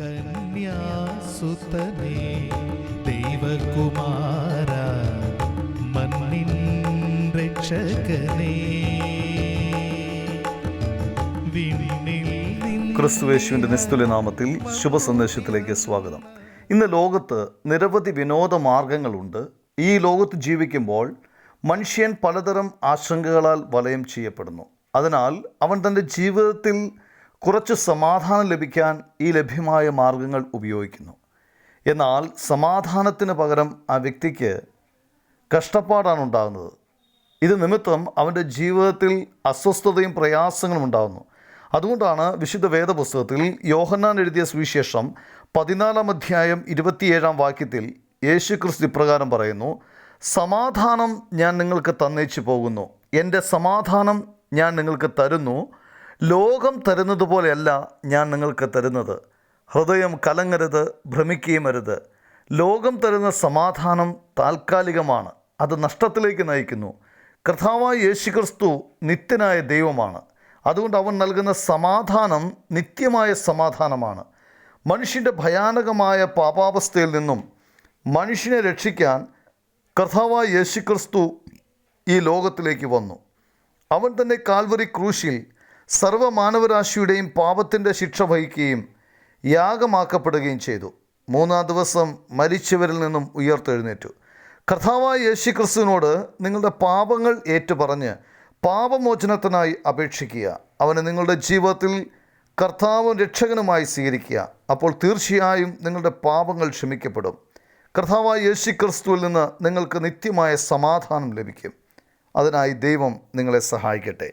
കന്യാസുതനേ ദൈവകുമാര മണ്ണിൻ രക്ഷകനേ. ക്രിസ്തുവേശുവിന്റെ നിസ്തുല്യ നാമത്തിൽ ശുഭസന്ദേശത്തിലേക്ക് സ്വാഗതം. ഇന്ന് ലോകത്ത് നിരവധി വിനോദ മാർഗങ്ങളുണ്ട് ഈ ലോകത്ത് ജീവിക്കുമ്പോൾ മനുഷ്യൻ പലതരം ആശങ്കകളാൽ വലയം ചെയ്യപ്പെടുന്നു. അതിനാൽ അവൻ തന്റെ ജീവിതത്തിൽ കുറച്ച് സമാധാനം ലഭിക്കാൻ ഈ ലഭ്യമായ മാർഗങ്ങൾ ഉപയോഗിക്കുന്നു. എന്നാൽ സമാധാനത്തിന് പകരം ആ വ്യക്തിക്ക് കഷ്ടപ്പാടാണ് ഉണ്ടാകുന്നത്. ഇത് നിമിത്തം അവന്റെ ജീവിതത്തിൽ അസ്വസ്ഥതയും പ്രയാസങ്ങളും ഉണ്ടാകുന്നു. അതുകൊണ്ടാണ് വിശുദ്ധ വേദപുസ്തകത്തിൽ യോഹന്നാൻ എഴുതിയ സുവിശേഷം പതിനാലാം അധ്യായം ഇരുപത്തിയേഴാം വാക്യത്തിൽ യേശു ക്രിസ്തു ഇപ്രകാരം പറയുന്നു സമാധാനം ഞാൻ നിങ്ങൾക്ക് തന്നേച്ചു പോകുന്നു. എന്റെ സമാധാനം ഞാൻ നിങ്ങൾക്ക് തരുന്നു. ലോകം തരുന്നത് പോലെയല്ല ഞാൻ നിങ്ങൾക്ക് തരുന്നത്. ഹൃദയം കലങ്ങരുത് ഭ്രമിക്കുകയും അരുത്. ലോകം തരുന്ന സമാധാനം താൽക്കാലികമാണ്. അത് നഷ്ടത്തിലേക്ക് നയിക്കുന്നു. കർത്താവായ യേശുക്രിസ്തു നിത്യനായ ദൈവമാണ്. അതുകൊണ്ട് അവൻ നൽകുന്ന സമാധാനം നിത്യമായ സമാധാനമാണ്. മനുഷ്യന്റെ ഭയാനകമായ പാപാവസ്ഥയിൽ നിന്നും മനുഷ്യനെ രക്ഷിക്കാൻ കർത്താവായ യേശുക്രിസ്തു ഈ ലോകത്തിലേക്ക് വന്നു. അവൻ തന്നെ കാൽവറി ക്രൂശിൽ സർവമാനവരാശിയുടെയും പാപത്തിന്റെ ശിക്ഷ വഹിക്കുകയും യാഗമാക്കപ്പെടുകയും ചെയ്തു. മൂന്നാം ദിവസം മരിച്ചവരിൽ നിന്നും ഉയർത്തെഴുന്നേറ്റു. കർത്താവായ യേശു ക്രിസ്തുവിനോട് നിങ്ങളുടെ പാപങ്ങൾ ഏറ്റുപറഞ്ഞ് പാപമോചനത്തിനായി അപേക്ഷിക്കുക. അവനെ നിങ്ങളുടെ ജീവിതത്തിൽ കർത്താവും രക്ഷകനുമായി സ്വീകരിക്കുക. അപ്പോൾ തീർച്ചയായും നിങ്ങളുടെ പാപങ്ങൾ ക്ഷമിക്കപ്പെടും. കർത്താവായ യേശു ക്രിസ്തുവിൽ നിന്ന് നിങ്ങൾക്ക് നിത്യമായ സമാധാനം ലഭിക്കും. അതിനായി ദൈവം നിങ്ങളെ സഹായിക്കട്ടെ.